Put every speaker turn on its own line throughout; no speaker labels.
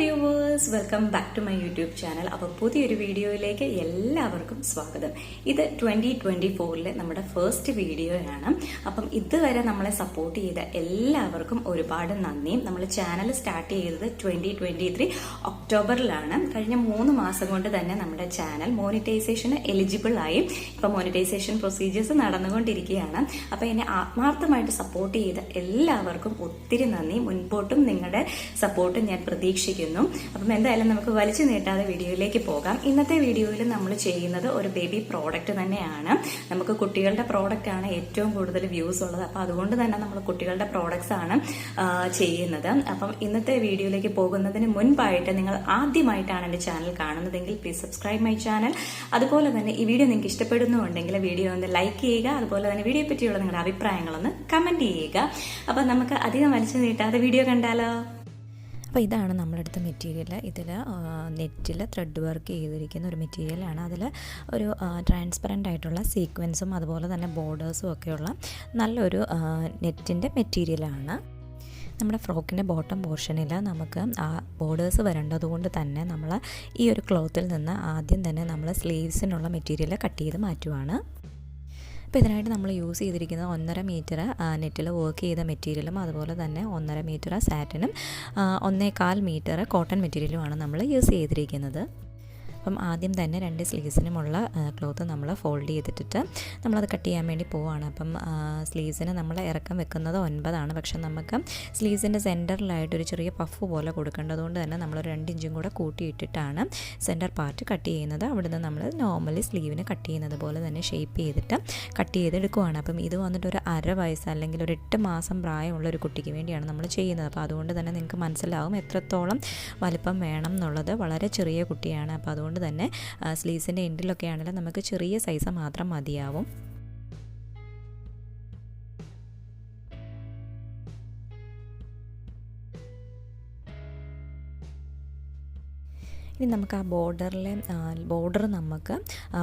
you, Moon. Viewers welcome back to my YouTube channel അപ്പോൾ പുതിയൊരു വീഡിയോയിലേക്ക് എല്ലാവർക്കും സ്വാഗതം. ഇത് ട്വന്റി ട്വന്റി ഫോറിലെ നമ്മുടെ ഫസ്റ്റ് വീഡിയോയാണ്. അപ്പം ഇതുവരെ നമ്മളെ സപ്പോർട്ട് ചെയ്ത എല്ലാവർക്കും ഒരുപാട് നന്ദിയും നമ്മൾ ചാനൽ സ്റ്റാർട്ട് ചെയ്തത് ട്വന്റി ട്വന്റി ത്രീ ഒക്ടോബറിലാണ്. കഴിഞ്ഞ മൂന്ന് മാസം കൊണ്ട് തന്നെ നമ്മുടെ ചാനൽ മോണിറ്റൈസേഷന് എലിജിബിൾ ആയി. ഇപ്പം മോണിറ്റൈസേഷൻ പ്രൊസീജിയേഴ്സ് നടന്നുകൊണ്ടിരിക്കുകയാണ്. അപ്പോൾ എന്നെ ആത്മാർത്ഥമായിട്ട് സപ്പോർട്ട് ചെയ്ത എല്ലാവർക്കും ഒത്തിരി നന്ദി. മുൻപോട്ടും നിങ്ങളുടെ സപ്പോർട്ട് ഞാൻ പ്രതീക്ഷിക്കുന്നു. അപ്പം എന്തായാലും നമുക്ക് വലിച്ചു നീട്ടാതെ വീഡിയോയിലേക്ക് പോകാം. ഇന്നത്തെ വീഡിയോയിൽ നമ്മൾ ചെയ്യുന്നത് ഒരു ബേബി പ്രോഡക്റ്റ് തന്നെയാണ്. നമുക്ക് കുട്ടികളുടെ പ്രോഡക്റ്റ് ആണ് ഏറ്റവും കൂടുതൽ വ്യൂസ് ഉള്ളത്. അപ്പം അതുകൊണ്ട് തന്നെ നമ്മൾ കുട്ടികളുടെ പ്രോഡക്ട്സ് ആണ് ചെയ്യുന്നത്. അപ്പം ഇന്നത്തെ വീഡിയോയിലേക്ക് പോകുന്നതിന് മുൻപായിട്ട് നിങ്ങൾ ആദ്യമായിട്ടാണ് എന്റെ ചാനൽ കാണുന്നതെങ്കിൽ പ്ലീസ് സബ്സ്ക്രൈബ് മൈ ചാനൽ അതുപോലെ തന്നെ ഈ വീഡിയോ നിങ്ങൾക്ക് ഇഷ്ടപ്പെടുന്നുണ്ടെങ്കിൽ വീഡിയോ ഒന്ന് ലൈക്ക് ചെയ്യുക. അതുപോലെ തന്നെ വീഡിയോ പറ്റിയുള്ള നിങ്ങളുടെ അഭിപ്രായങ്ങളൊന്ന് കമന്റ് ചെയ്യുക. അപ്പം നമുക്ക് അധികം വലിച്ചു നീട്ടാതെ വീഡിയോ കണ്ടാലോ?
അപ്പോൾ ഇതാണ് നമ്മളെടുത്ത മെറ്റീരിയൽ ഇതിൽ നെറ്റിൽ ത്രെഡ് വർക്ക് ചെയ്തിരിക്കുന്ന ഒരു മെറ്റീരിയലാണ് അതിൽ ഒരു ട്രാൻസ്പെറന്റ് ആയിട്ടുള്ള സീക്വൻസും അതുപോലെ തന്നെ ബോർഡേഴ്സും ഒക്കെയുള്ള നല്ലൊരു നെറ്റിന്റെ മെറ്റീരിയലാണ് നമ്മുടെ ഫ്രോക്കിന്റെ ബോട്ടം പോർഷനിൽ നമുക്ക് ആ ബോർഡേഴ്സ് വരേണ്ടതുകൊണ്ട് തന്നെ നമ്മൾ ഈ ഒരു ക്ലോത്തിൽ നിന്ന് ആദ്യം തന്നെ നമ്മൾ സ്ലീവ്സിനുള്ള മെറ്റീരിയൽ കട്ട് ചെയ്ത് മാറ്റുവാണ്. അപ്പോൾ ഇതിനായിട്ട് നമ്മൾ യൂസ് ചെയ്തിരിക്കുന്നത് ഒന്നര മീറ്റർ നെറ്റിൽ വർക്ക് ചെയ്ത മെറ്റീരിയലും അതുപോലെ തന്നെ ഒന്നര മീറ്റർ സാറ്റിനും ഒന്നേകാൽ മീറ്റർ കോട്ടൺ മെറ്റീരിയലുമാണ് നമ്മൾ യൂസ് ചെയ്തിരിക്കുന്നത്. അപ്പം ആദ്യം തന്നെ രണ്ട് സ്ലീവ്സിനുമുള്ള ക്ലോത്ത് നമ്മൾ ഫോൾഡ് ചെയ്തിട്ടിട്ട് നമ്മളത് കട്ട് ചെയ്യാൻ വേണ്ടി പോവുകയാണ് അപ്പം സ്ലീവ്സിന് നമ്മൾ ഇറക്കം വെക്കുന്നത് ഒൻപതാണ്. പക്ഷെ നമുക്ക് സ്ലീവ്സിന്റെ സെന്ററിലായിട്ട് ഒരു ചെറിയ പഫ് പോലെ കൊടുക്കേണ്ടതുകൊണ്ട് തന്നെ നമ്മൾ രണ്ട് ഇഞ്ചും കൂടെ കൂട്ടിയിട്ടിട്ടാണ് സെന്റർ പാർട്ട് കട്ട് ചെയ്യുന്നത്. അവിടുന്ന് നമ്മൾ നോർമലി സ്ലീവിന് കട്ട് ചെയ്യുന്നത് പോലെ തന്നെ ഷേപ്പ് ചെയ്തിട്ട് കട്ട് ചെയ്തെടുക്കുവാണ്. അപ്പം ഇത് വന്നിട്ട് ഒരു അര വയസ്സ് അല്ലെങ്കിൽ ഒരു എട്ട് മാസം പ്രായമുള്ള ഒരു കുട്ടിക്ക് വേണ്ടിയാണ് നമ്മൾ ചെയ്യുന്നത്. അപ്പോൾ അതുകൊണ്ട് തന്നെ നിങ്ങൾക്ക് മനസ്സിലാവും എത്രത്തോളം വലിപ്പം വേണം എന്നുള്ളത്. വളരെ ചെറിയ കുട്ടിയാണ്. അപ്പോൾ അതുകൊണ്ട് തന്നെ സ്ലീവ്സിന്റെ എൻഡിലൊക്കെ ആണെങ്കിലും നമുക്ക് ചെറിയ സൈസ് മാത്രം മതിയാവും. ഇനി നമുക്ക് ആ ബോർഡറിലെ ബോർഡർ നമുക്ക്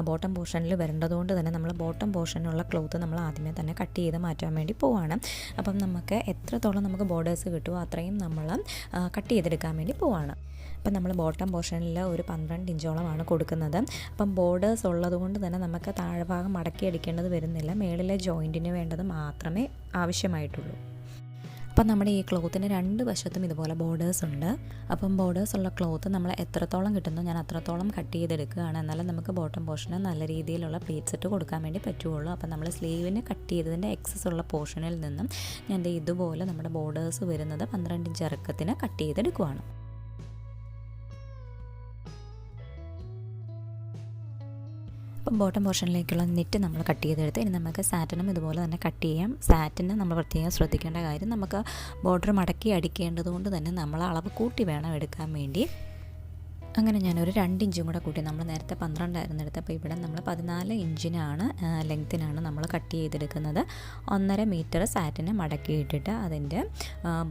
ബോട്ടം പോർഷനിൽ വരേണ്ടതുകൊണ്ട് തന്നെ നമ്മൾ ബോട്ടം പോർഷനുള്ള ക്ലോത്ത് നമ്മൾ ആദ്യമേ തന്നെ കട്ട് ചെയ്ത് മാറ്റാൻ വേണ്ടി പോവാണ്. അപ്പം നമുക്ക് എത്രത്തോളം നമുക്ക് ബോർഡേഴ്സ് കിട്ടുമോ അത്രയും നമ്മൾ കട്ട് ചെയ്തെടുക്കാൻ വേണ്ടി പോവാണ്. അപ്പം നമ്മൾ ബോട്ടം പോർഷനിൽ ഒരു പന്ത്രണ്ട് ഇഞ്ചോളമാണ് കൊടുക്കുന്നത്. അപ്പം ബോർഡേഴ്സ് ഉള്ളതുകൊണ്ട് തന്നെ നമുക്ക് താഴ്ഭാഗം മടക്കി അടിക്കേണ്ടത് വരുന്നില്ല. മേളിലെ ജോയിന്റിന് വേണ്ടത് മാത്രമേ ആവശ്യമായിട്ടുള്ളൂ. അപ്പം നമ്മുടെ ഈ ക്ലോത്തിന് രണ്ട് വശത്തും ഇതുപോലെ ബോർഡേഴ്സ് ഉണ്ട്. അപ്പം ബോർഡേഴ്സ് ഉള്ള ക്ലോത്ത് നമ്മൾ എത്രത്തോളം കിട്ടുന്നു ഞാൻ അത്രത്തോളം കട്ട് ചെയ്തെടുക്കുകയാണ്. എന്നാലും നമുക്ക് ബോട്ടം പോർഷന് നല്ല രീതിയിലുള്ള പ്ലീറ്റ്സ് ഇട്ട് കൊടുക്കാൻ വേണ്ടി പറ്റുള്ളൂ അപ്പം നമ്മൾ സ്ലീവിന് കട്ട് ചെയ്തതിന്റെ എക്സസ് ഉള്ള പോർഷനിൽ നിന്നും ഞാൻ ഇതുപോലെ നമ്മുടെ ബോർഡേഴ്സ് വരുന്നത് പന്ത്രണ്ട് ഇഞ്ച് ഇറക്കത്തിന് കട്ട് ചെയ്തെടുക്കുവാണ്. അപ്പം ബോട്ടം പോർഷനിലേക്കുള്ള നെറ്റ് നമ്മൾ കട്ട് ചെയ്തെടുത്ത് ഇനി നമുക്ക് സാറ്റിനും ഇതുപോലെ തന്നെ കട്ട് ചെയ്യാം. സാറ്റിന് നമ്മൾ പ്രത്യേകം ശ്രദ്ധിക്കേണ്ട കാര്യം നമുക്ക് ബോർഡർ മടക്കി അടിക്കേണ്ടതുകൊണ്ട് തന്നെ നമ്മൾ അളവ് കൂട്ടി വേണം എടുക്കാൻ വേണ്ടി. അങ്ങനെ ഞാനൊരു രണ്ട് ഇഞ്ചും കൂടെ കൂട്ടി. നമ്മൾ നേരത്തെ പന്ത്രണ്ടായിരുന്നു എടുത്തത്. അപ്പോൾ ഇവിടെ നമ്മൾ പതിനാല് ഇഞ്ചിനാണ് ലെങ്ത്തിനാണ് നമ്മൾ കട്ട് ചെയ്തെടുക്കുന്നത്. ഒന്നര മീറ്റർ സാറ്റിനെ മടക്കിയിട്ടിട്ട് അതിന്റെ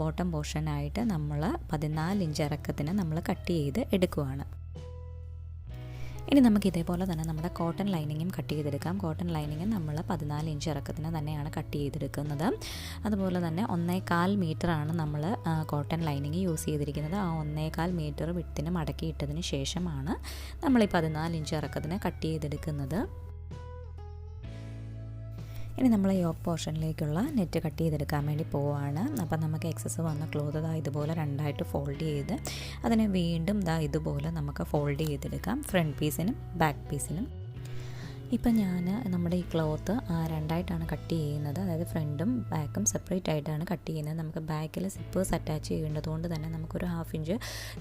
ബോട്ടം പോർഷനായിട്ട് നമ്മൾ പതിനാല് ഇഞ്ച് ഇറക്കത്തിന് നമ്മൾ കട്ട് ചെയ്ത് എടുക്കുവാണ്. ഇനി നമുക്ക് ഇതേപോലെ തന്നെ നമ്മുടെ കോട്ടൺ ലൈനിങ്ങും കട്ട് ചെയ്തെടുക്കാം. കോട്ടൺ ലൈനിങ് നമ്മൾ പതിനാല് ഇഞ്ച് ഇറക്കത്തിന് തന്നെയാണ് കട്ട് ചെയ്തെടുക്കുന്നത്. അതുപോലെ തന്നെ ഒന്നേകാൽ മീറ്ററാണ് നമ്മൾ കോട്ടൺ ലൈനിങ് യൂസ് ചെയ്തിരിക്കുന്നത്. ആ ഒന്നേകാൽ മീറ്റർ വിട്ടിന് മടക്കിയിട്ടതിന് ശേഷമാണ് നമ്മൾ ഈ പതിനാല് ഇഞ്ച് ഇറക്കത്തിന് കട്ട് ചെയ്തെടുക്കുന്നത്. ഇനി നമ്മൾ യോക്ക് പോർഷനിലേക്കുള്ള നെറ്റ് കട്ട് ചെയ്തെടുക്കാൻ വേണ്ടി പോവുകയാണ് അപ്പം നമുക്ക് എക്സസ് വന്ന ക്ലോത്ത് ഇതാ ഇതുപോലെ രണ്ടായിട്ട് ഫോൾഡ് ചെയ്ത് അതിനെ വീണ്ടും ഇതാ ഇതുപോലെ നമുക്ക് ഫോൾഡ് ചെയ്തെടുക്കാം. ഫ്രണ്ട് പീസിനും ബാക്ക് പീസിനും. ഇപ്പം ഞാൻ നമ്മുടെ ഈ ക്ലോത്ത് രണ്ടായിട്ടാണ് കട്ട് ചെയ്യുന്നത്. അതായത് ഫ്രണ്ടും ബാക്കും സെപ്പറേറ്റ് ആയിട്ടാണ് കട്ട് ചെയ്യുന്നത്. നമുക്ക് ബാക്കിൽ സിപ്പേഴ്സ് അറ്റാച്ച് ചെയ്യേണ്ടത് കൊണ്ട് തന്നെ നമുക്കൊരു ഹാഫ് ഇഞ്ച്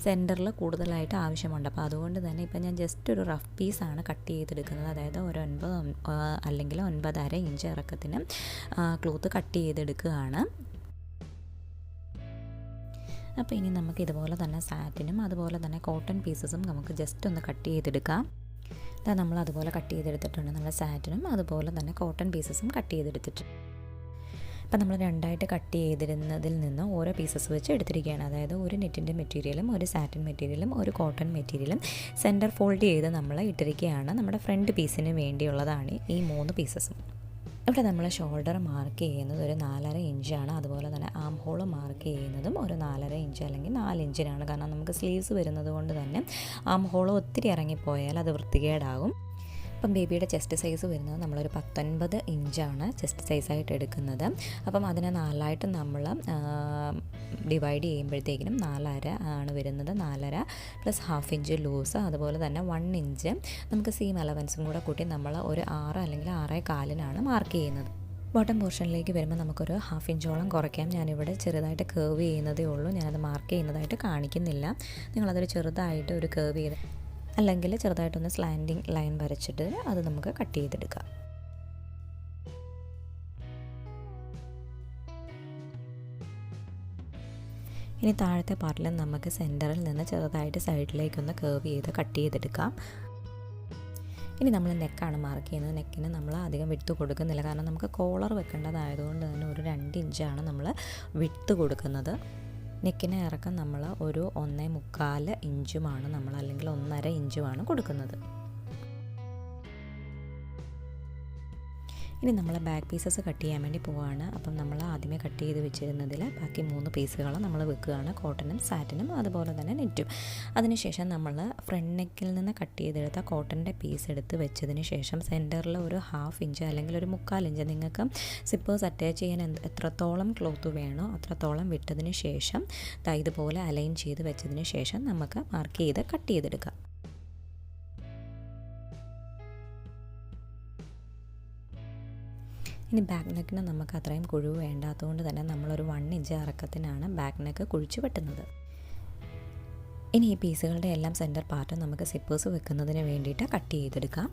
സെന്ററിൽ കൂടുതലായിട്ട് ആവശ്യമുണ്ട്. അപ്പോൾ അതുകൊണ്ട് തന്നെ ഇപ്പം ഞാൻ ജസ്റ്റ് ഒരു റഫ് പീസാണ് കട്ട് ചെയ്തെടുക്കുന്നത്. അതായത് ഒരു ഒൻപത് അല്ലെങ്കിൽ ഒൻപതര ഇഞ്ച് ഇറക്കത്തിന് ക്ലോത്ത് കട്ട് ചെയ്തെടുക്കുകയാണ്. അപ്പോൾ ഇനി നമുക്ക് ഇതുപോലെ തന്നെ സാറ്റിനും അതുപോലെ തന്നെ കോട്ടൺ പീസസും നമുക്ക് ജസ്റ്റ് ഒന്ന് കട്ട് ചെയ്തെടുക്കാം. ഇതാ നമ്മൾ അതുപോലെ കട്ട് ചെയ്തെടുത്തിട്ടുണ്ട്. നമ്മൾ സാറ്റിനും അതുപോലെ തന്നെ കോട്ടൺ പീസസും കട്ട് ചെയ്തെടുത്തിട്ടുണ്ട് അപ്പം നമ്മൾ രണ്ടായിട്ട് കട്ട് ചെയ്തിരുന്നതിൽ നിന്ന് ഓരോ പീസസ് വെച്ച് എടുത്തിരിക്കുകയാണ്. അതായത് ഒരു നെറ്റിന്റെ മെറ്റീരിയലും ഒരു സാറ്റിൻ മെറ്റീരിയലും ഒരു കോട്ടൺ മെറ്റീരിയലും സെന്റർ ഫോൾഡ് ചെയ്ത് നമ്മൾ ഇട്ടിരിക്കുകയാണ്. നമ്മുടെ ഫ്രണ്ട് പീസിന് വേണ്ടിയുള്ളതാണ് ഈ മൂന്ന് പീസസും ഇവിടെ നമ്മൾ ഷോൾഡർ മാർക്ക് ചെയ്യുന്നത് ഒരു നാലര ഇഞ്ചാണ് അതുപോലെ തന്നെ ആം ഹോൾ മാർക്ക് ചെയ്യുന്നതും ഒരു നാലര ഇഞ്ച് അല്ലെങ്കിൽ നാല് ഇഞ്ചിനാണ് കാരണം നമുക്ക് സ്ലീവ്സ് വരുന്നത് കൊണ്ട് തന്നെ ആം ഹോൾ ഒത്തിരി ഇറങ്ങിപ്പോയാൽ അത് വൃത്തികേടാകും. അപ്പം ബേബിയുടെ ചെസ്റ്റ് സൈസ് വരുന്നത് നമ്മളൊരു പത്തൊൻപത് ഇഞ്ചാണ് ചെസ്റ്റ് സൈസായിട്ട് എടുക്കുന്നത്. അപ്പം അതിനെ നാലായിട്ട് നമ്മൾ ഡിവൈഡ് ചെയ്യുമ്പോഴത്തേക്കിനും നാലര ആണ് വരുന്നത്. നാലര പ്ലസ് ഹാഫ് ഇഞ്ച് ലൂസ് അതുപോലെ തന്നെ വൺ ഇഞ്ച് നമുക്ക് സീം അലവൻസും കൂടെ കൂട്ടി നമ്മൾ ഒരു ആറ് അല്ലെങ്കിൽ ആറേ കാലിനാണ് മാർക്ക് ചെയ്യുന്നത്. ബോട്ടം പോർഷനിലേക്ക് വരുമ്പോൾ നമുക്കൊരു ഹാഫ് ഇഞ്ചോളം കുറയ്ക്കാം. ഞാനിവിടെ ചെറുതായിട്ട് കേർവ് ചെയ്യുന്നതേ ഉള്ളൂ. ഞാനത് മാർക്ക് ചെയ്യുന്നതായിട്ട് കാണിക്കുന്നില്ല. നിങ്ങളതൊരു ചെറുതായിട്ട് ഒരു കേർവ് ചെയ്ത് അല്ലെങ്കിൽ ചെറുതായിട്ടൊന്ന് സ്ലാൻഡിങ് ലൈൻ വരച്ചിട്ട് അത് നമുക്ക് കട്ട് ചെയ്തെടുക്കാം. ഇനി താഴത്തെ പാർട്ടിൽ നമുക്ക് സെന്ററിൽ നിന്ന് ചെറുതായിട്ട് സൈഡിലേക്കൊന്ന് കേർവ് ചെയ്ത് കട്ട് ചെയ്തെടുക്കാം. ഇനി നമ്മൾ നെക്കാണ് മാർക്ക് ചെയ്യുന്നത്. നെക്കിന് നമ്മൾ അധികം വിട്ട് കൊടുക്കുന്നില്ല. കാരണം നമുക്ക് കോളർ വെക്കേണ്ടതായതുകൊണ്ട് തന്നെ ഒരു രണ്ട് ഇഞ്ചാണ് നമ്മൾ വിട്ട് കൊടുക്കുന്നത്. നെക്കിനെ ഇറക്കം നമ്മൾ ഒരു ഒന്നേ മുക്കാൽ ഇഞ്ചുമാണ് നമ്മൾ അല്ലെങ്കിൽ ഒന്നര ഇഞ്ചുമാണ് കൊടുക്കുന്നത്. ഇനി നമ്മൾ ബാക്ക് പീസസ് കട്ട് ചെയ്യാൻ വേണ്ടി പോവുകയാണ് അപ്പം നമ്മൾ ആദ്യമേ കട്ട് ചെയ്ത് വെച്ചിരുന്നതിൽ ബാക്കി മൂന്ന് പീസുകളും നമ്മൾ വെക്കുകയാണ്. കോട്ടനും സാറ്റിനും അതുപോലെ തന്നെ നെറ്റും അതിനുശേഷം നമ്മൾ ഫ്രണ്ട് നെക്കിൽ നിന്ന് കട്ട് ചെയ്തെടുത്ത കോട്ടന്റെ പീസ് എടുത്ത് വെച്ചതിന് ശേഷം സെന്ററിൽ ഒരു ഹാഫ് ഇഞ്ച് അല്ലെങ്കിൽ ഒരു മുക്കാൽ ഇഞ്ച് നിങ്ങൾക്ക് സിപ്പേഴ്സ് അറ്റാച്ച് ചെയ്യാൻ എത്രത്തോളം ക്ലോത്ത് വേണോ അത്രത്തോളം വിട്ടതിന് ശേഷം ഇതുപോലെ അലൈൻ ചെയ്ത് വെച്ചതിന് ശേഷം നമുക്ക് മാർക്ക് ചെയ്ത് കട്ട് ചെയ്തെടുക്കാം. ഇനി ബാക്ക് നെക്കിന് നമുക്ക് അത്രയും കുഴിവ് വേണ്ടാത്തതുകൊണ്ട് തന്നെ നമ്മളൊരു വൺ ഇഞ്ച് ഇറക്കത്തിനാണ് ബാക്ക് നെക്ക് കുഴിച്ചു വെട്ടുന്നത്. ഇനി ഈ പീസുകളുടെ എല്ലാം സെന്റർ പാർട്ട് നമുക്ക് സിപ്പേഴ്സ് വെക്കുന്നതിന് വേണ്ടിയിട്ട് കട്ട് ചെയ്തെടുക്കാം.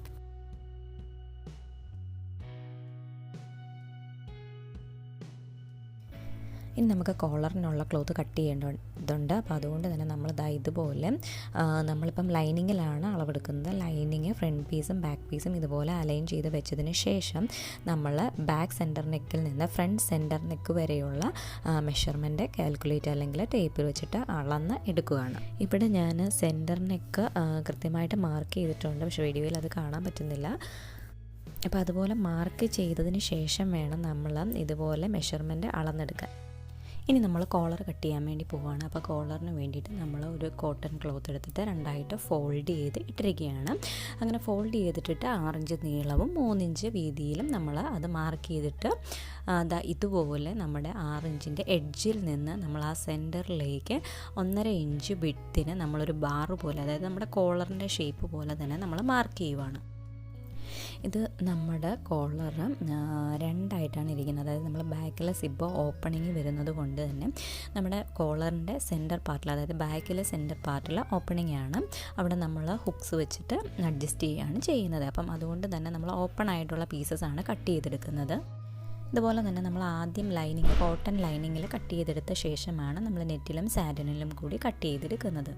ഇനി നമുക്ക് കോളറിനുള്ള ക്ലോത്ത് കട്ട് ചെയ്യേണ്ടതുണ്ട്. അപ്പോൾ അതുകൊണ്ട് തന്നെ നമ്മൾ ഇതാ ഇതുപോലെ നമ്മളിപ്പം ലൈനിങ്ങിലാണ് അളവെടുക്കുന്നത്. ലൈനിങ് ഫ്രണ്ട് പീസും ബാക്ക് പീസും ഇതുപോലെ അലൈൻ ചെയ്ത് വെച്ചതിന് ശേഷം നമ്മൾ ബാക്ക് സെന്റർ നെക്കിൽ നിന്ന് ഫ്രണ്ട് സെന്റർ നെക്ക് വരെയുള്ള മെഷർമെന്റ് കാൽക്കുലേറ്റ് അല്ലെങ്കിൽ ടേപ്പിൽ വെച്ചിട്ട് അളന്ന് എടുക്കുകയാണ്. ഇവിടെ ഞാൻ സെന്റർ നെക്ക് കൃത്യമായിട്ട് മാർക്ക് ചെയ്തിട്ടുണ്ട്. പക്ഷേ വീഡിയോയിൽ അത് കാണാൻ പറ്റുന്നില്ല. അപ്പോൾ അതുപോലെ മാർക്ക് ചെയ്തതിന് ശേഷം വേണം നമ്മൾ ഇതുപോലെ മെഷർമെന്റ് അളന്നെടുക്കാൻ. ഇനി നമ്മൾ കോളർ കട്ട് ചെയ്യാൻ വേണ്ടി പോവുകയാണ് അപ്പോൾ കോളറിന് വേണ്ടിയിട്ട് നമ്മൾ ഒരു കോട്ടൺ ക്ലോത്ത് എടുത്തിട്ട് രണ്ടായിട്ട് ഫോൾഡ് ചെയ്ത് ഇട്ടിരിക്കുകയാണ്. അങ്ങനെ ഫോൾഡ് ചെയ്തിട്ടിട്ട് ആറിഞ്ച് നീളവും മൂന്നിഞ്ച് വീതിയിലും നമ്മൾ അത് മാർക്ക് ചെയ്തിട്ട് അതാ ഇതുപോലെ നമ്മുടെ ആറിഞ്ചിന്റെ എഡ്ജിൽ നിന്ന് നമ്മൾ ആ സെന്ററിലേക്ക് ഒന്നര ഇഞ്ച് വിട്ടിന് നമ്മളൊരു ബാറ് പോലെ അതായത് നമ്മുടെ കോളറിന്റെ ഷേപ്പ് പോലെ തന്നെ നമ്മൾ മാർക്ക് ചെയ്യുവാണ്. ഇത് നമ്മുടെ കോളർ രണ്ടായിട്ടാണ് ഇരിക്കുന്നത്. അതായത് നമ്മൾ ബാക്കിലെ സിബ് ഓപ്പണിങ് വരുന്നത് കൊണ്ട് തന്നെ നമ്മുടെ കോളറിന്റെ സെന്റർ പാർട്ടിൽ അതായത് ബാക്കിലെ സെന്റർ പാർട്ടിൽ ഓപ്പണിംഗ് ആണ് അവിടെ നമ്മൾ ഹുക്സ് വെച്ചിട്ട് അഡ്ജസ്റ്റ് ചെയ്യുകയാണ് ചെയ്യുന്നത്. അപ്പം അതുകൊണ്ട് തന്നെ നമ്മൾ ഓപ്പൺ ആയിട്ടുള്ള പീസസ് ആണ് കട്ട് ചെയ്തെടുക്കുന്നത്. ഇതുപോലെ തന്നെ നമ്മൾ ആദ്യം ലൈനിങ് കോട്ടൺ ലൈനിങ്ങിൽ കട്ട് ചെയ്തെടുത്ത ശേഷമാണ് നമ്മൾ നെറ്റിലും സാറ്റനിലും കൂടി കട്ട് ചെയ്തെടുക്കുന്നത്.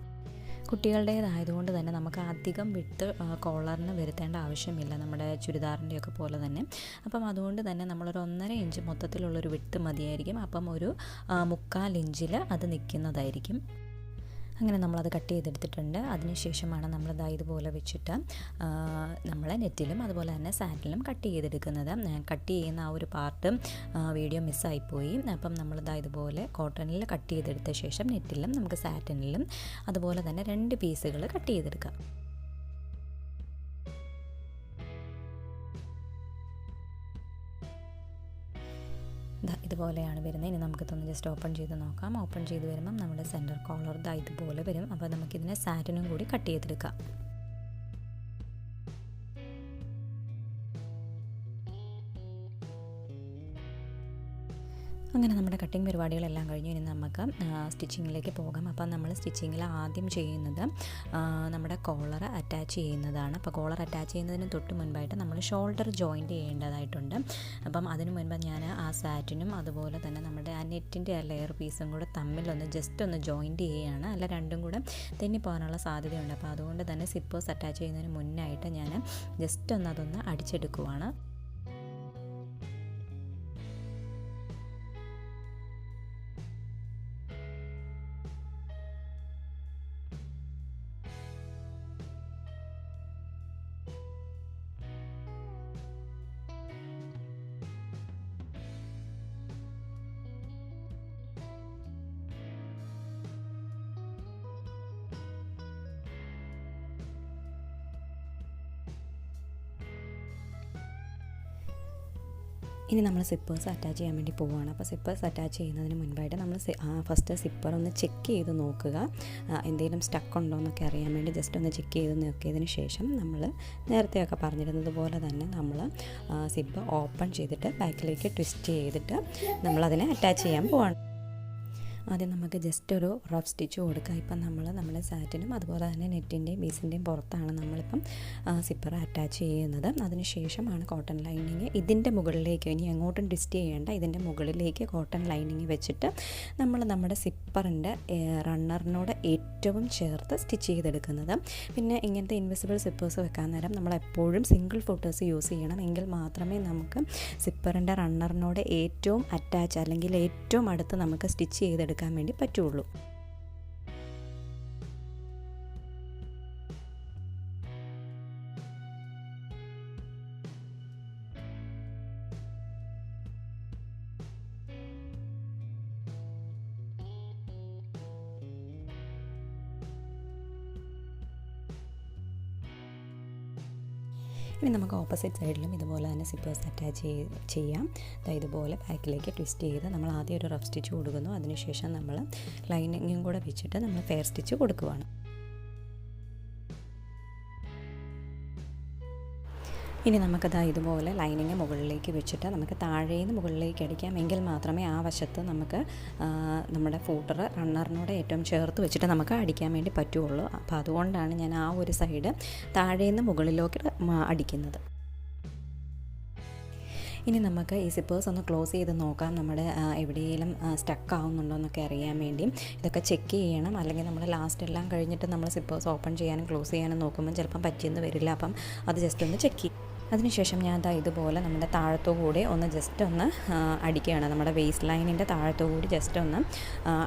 കുട്ടികളുടേതായതുകൊണ്ട് തന്നെ നമുക്ക് അധികം വിട്ട് കോളറിന് വരുത്തേണ്ട ആവശ്യമില്ല നമ്മുടെ ചുരിദാറിന്റെയൊക്കെ പോലെ തന്നെ. അപ്പം അതുകൊണ്ട് തന്നെ നമ്മളൊരു ഒന്നര ഇഞ്ച് മൊത്തത്തിലുള്ളൊരു വിട്ട് മതിയായിരിക്കും. അപ്പം ഒരു മുക്കാൽ ഇഞ്ചിൽ അത് നിൽക്കുന്നതായിരിക്കും. അങ്ങനെ നമ്മളത് കട്ട് ചെയ്തെടുത്തിട്ടുണ്ട്. അതിനുശേഷമാണ് നമ്മളിതാ ഇതുപോലെ വെച്ചിട്ട് നമ്മൾ നെറ്റിലും അതുപോലെ തന്നെ സാറ്റിലും കട്ട് ചെയ്തെടുക്കുന്നത്. കട്ട് ചെയ്യുന്ന ആ ഒരു പാർട്ട് വീഡിയോ മിസ്സായിപ്പോയി. അപ്പം നമ്മളിതാ ഇതുപോലെ കോട്ടണിൽ കട്ട് ചെയ്തെടുത്ത ശേഷം നെറ്റിലും നമുക്ക് സാറ്റിനിലും അതുപോലെ തന്നെ രണ്ട് പീസുകൾ കട്ട് ചെയ്തെടുക്കാം. ഇതുപോലെയാണ് വരുന്നത്. ഇനി നമുക്ക് നമുക്കിതൊന്ന് ജസ്റ്റ് ഓപ്പൺ ചെയ്ത് നോക്കാം. ഓപ്പൺ ചെയ്ത് വരുമ്പം നമ്മുടെ സെന്റർ കോളർ ഇതാ ഇതുപോലെ വരും. അപ്പോൾ നമുക്കിതിനെ സാറ്റിനും കൂടി കട്ട് ചെയ്തെടുക്കാം. അങ്ങനെ നമ്മുടെ കട്ടിങ് പരിപാടികളെല്ലാം കഴിഞ്ഞ്. ഇനി നമുക്ക് സ്റ്റിച്ചിങ്ങിലേക്ക് പോകാം. അപ്പം നമ്മൾ സ്റ്റിച്ചിങ്ങിൽ ആദ്യം ചെയ്യുന്നത് നമ്മുടെ കോളർ അറ്റാച്ച് ചെയ്യുന്നതാണ്. അപ്പോൾ കോളർ അറ്റാച്ച് ചെയ്യുന്നതിന് തൊട്ട് മുൻപായിട്ട് നമ്മൾ ഷോൾഡർ ജോയിന്റ് ചെയ്യേണ്ടതായിട്ടുണ്ട്. അപ്പം അതിന് മുൻപ് ഞാൻ ആ സാറ്റിനും അതുപോലെ തന്നെ നമ്മുടെ ആ നെറ്റിന്റെ ആ ലെയർ പീസും കൂടെ തമ്മിലൊന്ന് ജസ്റ്റ് ഒന്ന് ജോയിന്റ് ചെയ്യുകയാണ്. അല്ല രണ്ടും കൂടെ തെന്നിപ്പോകാനുള്ള സാധ്യതയുണ്ട്. അപ്പോൾ അതുകൊണ്ട് തന്നെ സിപ്പേഴ്സ് അറ്റാച്ച് ചെയ്യുന്നതിന് മുന്നായിട്ട് ഞാൻ ജസ്റ്റ് ഒന്ന് അതൊന്ന് അടിച്ചെടുക്കുവാണ്. സിപ്പേഴ്സ് അറ്റാച്ച് ചെയ്യാൻ വേണ്ടി പോവുകയാണ്. അപ്പോൾ സിപ്പേഴ്സ് അറ്റാച്ച് ചെയ്യുന്നതിന് മുൻപായിട്ട് നമ്മൾ ഫസ്റ്റ് സിപ്പർ ഒന്ന് ചെക്ക് ചെയ്ത് നോക്കുക. എന്തെങ്കിലും സ്റ്റക്ക് ഉണ്ടോ എന്നൊക്കെ അറിയാൻ വേണ്ടി ജസ്റ്റ് ഒന്ന് ചെക്ക് ചെയ്ത് നോക്കിയതിന് ശേഷം നമ്മൾ നേരത്തെയൊക്കെ പറഞ്ഞിരുന്നത് പോലെ തന്നെ നമ്മൾ സിപ്പ് ഓപ്പൺ ചെയ്തിട്ട് ബാക്കിലേക്ക് ട്വിസ്റ്റ് ചെയ്തിട്ട് നമ്മളതിനെ അറ്റാച്ച് ചെയ്യാൻ പോവാണ്. ആദ്യം നമുക്ക് ജസ്റ്റ് ഒരു റഫ് സ്റ്റിച്ച് കൊടുക്കുക ഇപ്പം നമ്മൾ നമ്മുടെ സാറ്റിനും അതുപോലെ തന്നെ നെറ്റിന്റെയും ബീസിന്റെയും പുറത്താണ് നമ്മളിപ്പം സിപ്പർ അറ്റാച്ച് ചെയ്യുന്നത്. അതിന് ശേഷമാണ് കോട്ടൺ ലൈനിങ് ഇതിന്റെ മുകളിലേക്ക് ഇനി എങ്ങോട്ടും ട്വിസ്റ്റ് ചെയ്യേണ്ട ഇതിന്റെ മുകളിലേക്ക് കോട്ടൺ ലൈനിങ് വെച്ചിട്ട് നമ്മൾ നമ്മുടെ സിപ്പറിന്റെ റണ്ണറിനോട് ഏറ്റവും ചേർത്ത് സ്റ്റിച്ച് ചെയ്തെടുക്കുന്നത്. പിന്നെ ഇങ്ങനത്തെ ഇൻവിസിബിൾ സിപ്പേഴ്സ് വെക്കാൻ നേരം നമ്മൾ എപ്പോഴും സിംഗിൾ ഫോട്ടോസ് യൂസ് ചെയ്യണം. എങ്കിൽ മാത്രമേ നമുക്ക് സിപ്പറിന്റെ റണ്ണറിനോട് ഏറ്റവും അറ്റാച്ച് അല്ലെങ്കിൽ ഏറ്റവും അടുത്ത് നമുക്ക് സ്റ്റിച്ച് ചെയ്തെടുക്കാൻ വേണ്ടി പറ്റുള്ളൂ. ഇനി നമുക്ക് ഓപ്പോസിറ്റ് സൈഡിലും ഇതുപോലെ തന്നെ സിപ്പേഴ്സ് അറ്റാച്ച് ചെയ്യാം. ഇതുപോലെ ബാക്കിലേക്ക് ട്വിസ്റ്റ് ചെയ്ത് നമ്മൾ ആദ്യം ഒരു റഫ് സ്റ്റിച്ച് കൊടുക്കുന്നു. അതിനുശേഷം നമ്മൾ ലൈനിങ്ങും കൂടെ വെച്ചിട്ട് നമ്മൾ ഫെയർ സ്റ്റിച്ച് കൊടുക്കുവാണ്. ഇനി നമുക്കത് ഇതുപോലെ ലൈനിങ് മുകളിലേക്ക് വെച്ചിട്ട് നമുക്ക് താഴേന്ന് നിന്ന് മുകളിലേക്ക് അടിക്കാം. എങ്കിൽ മാത്രമേ ആ വശത്ത് നമുക്ക് നമ്മുടെ ഫൂട്ടർ റണ്ണറിനോട് ഏറ്റവും ചേർത്ത് വെച്ചിട്ട് നമുക്ക് അടിക്കാൻ വേണ്ടി പറ്റുള്ളൂ. അപ്പോൾ അതുകൊണ്ടാണ് ഞാൻ ആ ഒരു സൈഡ് താഴേന്ന് നിന്ന് മുകളിലേക്ക് അടിക്കുന്നത്. ഇനി നമുക്ക് ഈ സിപ്പേഴ്സ് ഒന്ന് ക്ലോസ് ചെയ്ത് നോക്കാം. നമ്മുടെ എവിടെയെങ്കിലും സ്റ്റക്ക് ആവുന്നുണ്ടോ എന്നൊക്കെ അറിയാൻ വേണ്ടി ഇതൊക്കെ ചെക്ക് ചെയ്യണം. അല്ലെങ്കിൽ നമ്മൾ ലാസ്റ്റ് എല്ലാം കഴിഞ്ഞിട്ട് നമ്മൾ സിപ്പേഴ്സ് ഓപ്പൺ ചെയ്യാനും ക്ലോസ് ചെയ്യാനും നോക്കുമ്പോൾ ചിലപ്പം പറ്റിയെന്ന് വരില്ല. അപ്പം അത് ജസ്റ്റ് ഒന്ന് ചെക്ക് ചെയ്യും അതിനുശേഷം ഞാൻ ദാ ഇതുപോലെ നമ്മുടെ താഴത്തു കൂടി ഒന്ന് ജസ്റ്റ് ഒന്ന് അടിക്കുകയാണ്. നമ്മുടെ വേസ്റ്റ് ലൈനിന്റെ താഴത്തു കൂടി ജസ്റ്റ് ഒന്ന്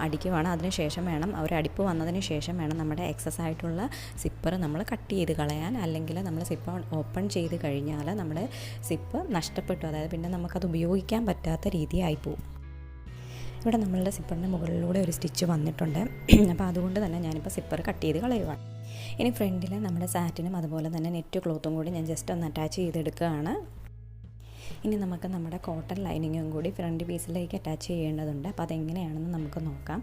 അടിക്കുവാണ്. അതിനുശേഷം വേണം ഒരു അടിപ്പ് വന്നതിന് ശേഷം വേണം നമ്മുടെ എക്സസ് ആയിട്ടുള്ള സിപ്പർ നമ്മൾ കട്ട് ചെയ്ത് കളയാൻ. അല്ലെങ്കിൽ നമ്മൾ സിപ്പ് ഓപ്പൺ ചെയ്ത് കഴിഞ്ഞാൽ നമ്മുടെ സിപ്പ് നഷ്ടപ്പെട്ടു. അതായത് പിന്നെ നമുക്കത് ഉപയോഗിക്കാൻ പറ്റാത്ത രീതിയായി പോകും ഇവിടെ നമ്മളുടെ സിപ്പറിന്റെ മുകളിലൂടെ ഒരു സ്റ്റിച്ച് വന്നിട്ടുണ്ട്. അപ്പോൾ അതുകൊണ്ട് തന്നെ ഞാനിപ്പോൾ സിപ്പർ കട്ട് ചെയ്ത് കളയുവാണ്. ഇനി ഫ്രണ്ടിൽ നമ്മുടെ സാറ്റിനും അതുപോലെ തന്നെ നെറ്റ് ക്ലോത്തും കൂടി ഞാൻ ജസ്റ്റ് ഒന്ന് അറ്റാച്ച് ചെയ്തെടുക്കുകയാണ്. ഇനി നമുക്ക് നമ്മുടെ കോട്ടൺ ലൈനിങ്ങും കൂടി ഫ്രണ്ട് പീസിലേക്ക് അറ്റാച്ച് ചെയ്യേണ്ടതുണ്ട്. അപ്പോൾ അതെങ്ങനെയാണെന്ന് നമുക്ക് നോക്കാം.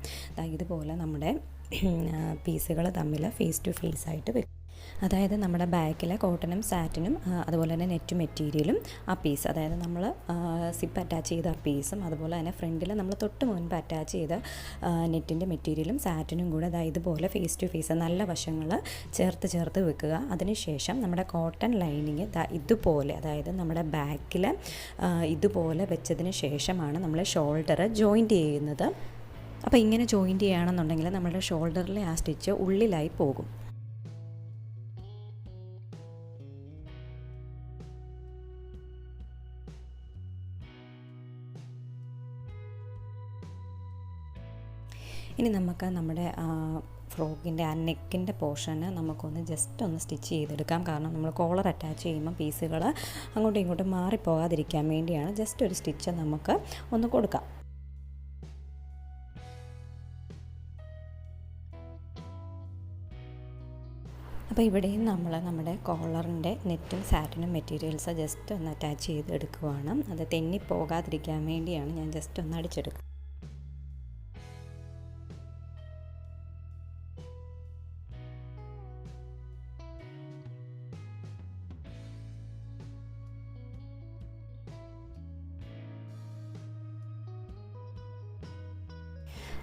ഇതുപോലെ നമ്മുടെ പീസുകൾ തമ്മിൽ ഫേസ് ടു ഫേസ് ആയിട്ട് വെക്കും അതായത് നമ്മുടെ ബാക്കിലെ കോട്ടനും സാറ്റിനും അതുപോലെ തന്നെ നെറ്റ് മെറ്റീരിയലും ആ പീസ് അതായത് നമ്മൾ സിപ്പ് അറ്റാച്ച് ചെയ്ത ആ പീസും അതുപോലെ തന്നെ ഫ്രണ്ടിൽ നമ്മൾ തൊട്ട് മുൻപ് അറ്റാച്ച് ചെയ്ത നെറ്റിന്റെ മെറ്റീരിയലും സാറ്റിനും കൂടെ അതായത് ഇതുപോലെ ഫേസ് ടു ഫേസ് നല്ല വശങ്ങൾ ചേർത്ത് ചേർത്ത് വെക്കുക. അതിനുശേഷം നമ്മുടെ കോട്ടൺ ലൈനിങ് ഇതുപോലെ അതായത് നമ്മുടെ ബാക്കിൽ ഇതുപോലെ വെച്ചതിന് ശേഷമാണ് നമ്മൾ ഷോൾഡർ ജോയിന്റ് ചെയ്യുന്നത്. അപ്പോൾ ഇങ്ങനെ ജോയിന്റ് ചെയ്യുകയാണെന്നുണ്ടെങ്കിൽ നമ്മുടെ ഷോൾഡറിലെ ആ സ്റ്റിച്ച് ഉള്ളിലായി പോകും. ഇനി നമുക്ക് നമ്മുടെ ഫ്രോക്കിന്റെ ആ നെക്കിന്റെ പോർഷന് നമുക്കൊന്ന് ജസ്റ്റ് ഒന്ന് സ്റ്റിച്ച് ചെയ്തെടുക്കാം. കാരണം നമ്മൾ കോളർ അറ്റാച്ച് ചെയ്യുമ്പോൾ പീസുകൾ അങ്ങോട്ടും ഇങ്ങോട്ടും മാറിപ്പോകാതിരിക്കാൻ വേണ്ടിയാണ് ജസ്റ്റ് ഒരു സ്റ്റിച്ച് നമുക്ക് ഒന്ന് കൊടുക്കാം. അപ്പോൾ ഇവിടെയും നമ്മൾ നമ്മുടെ കോളറിന്റെ നെറ്റും സാറ്റിനും മെറ്റീരിയൽസ് ജസ്റ്റ് ഒന്ന് അറ്റാച്ച് ചെയ്ത് എടുക്കുവാണ് അത് തെന്നിപ്പോകാതിരിക്കാൻ വേണ്ടിയാണ് ഞാൻ ജസ്റ്റ് ഒന്ന് അടിച്ചെടുക്കുക